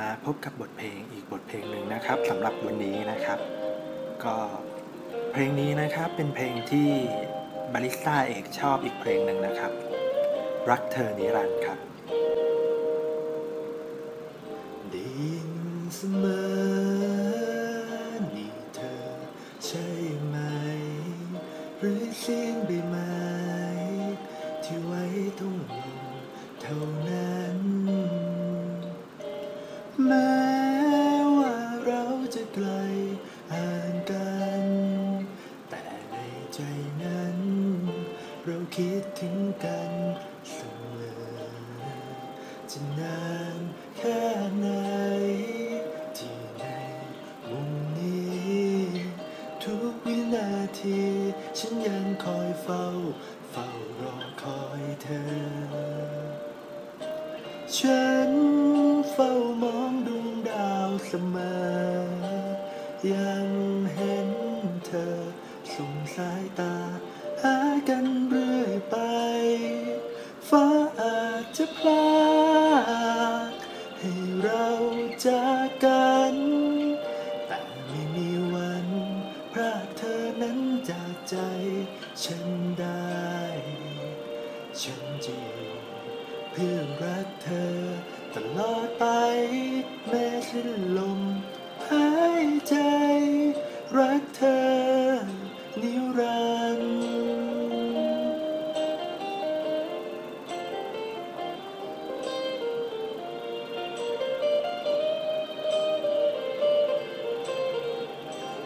มาพบกับบทเพลงอีกบทเพลงหนึ่งนะครับสำหรับวันนี้นะครับ ก็เพลงนี้นะครับเป็นเพลงที่บาริสต้าเอกชอบอีกเพลงหนึ่งนะครับ รักเธอนิรันดร์ครับได้ยินเสมอนี่เธอใช่ไหม หรือเสียงใบไม้ที่ไว้ต้องลงเท่านั้น คิดถึงกันเสมอจะนานแค่ไหน ที่ในมุมนี้ ทุกวินาที ฉันยังคอยเฝ้า เฝ้ารอคอยเธอ ฉันเฝ้ามองดวงดาวเสมอ ยังเห็นเธอส่งสายตา หากันเรื่อยไป ฟ้าอาจจะพลาด ให้เราจากกัน แต่ไม่มีวันพรากเธอนั้นจากใจ ฉันได้ ฉันจะอยู่เพื่อรักเธอ ตลอดไป แม้สิ้นลมหายใจ รักเธอ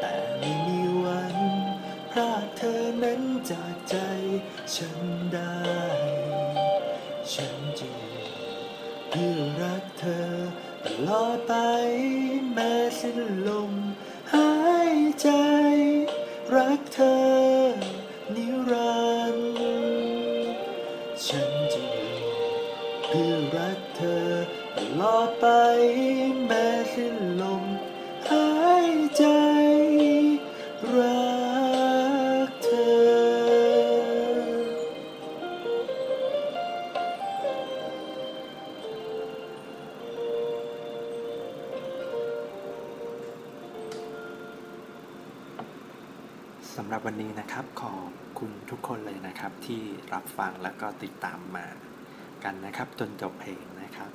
แต่ไม่มีวันพรากเธอนั้นจากใจฉันได้ ฉันจะอยู่เพื่อรักเธอตลอดไปแม้สิ้นลมหายใจ รักเธอนิรันดร์ฉันจะอยู่เพื่อรักเธอตลอดไปแม้สิ้น สำหรับวันนี้นะครับขอบคุณทุกคนเลยนะครับที่รับฟังแล้วก็ติดตามมากันนะครับ จนจบเพลงนะครับ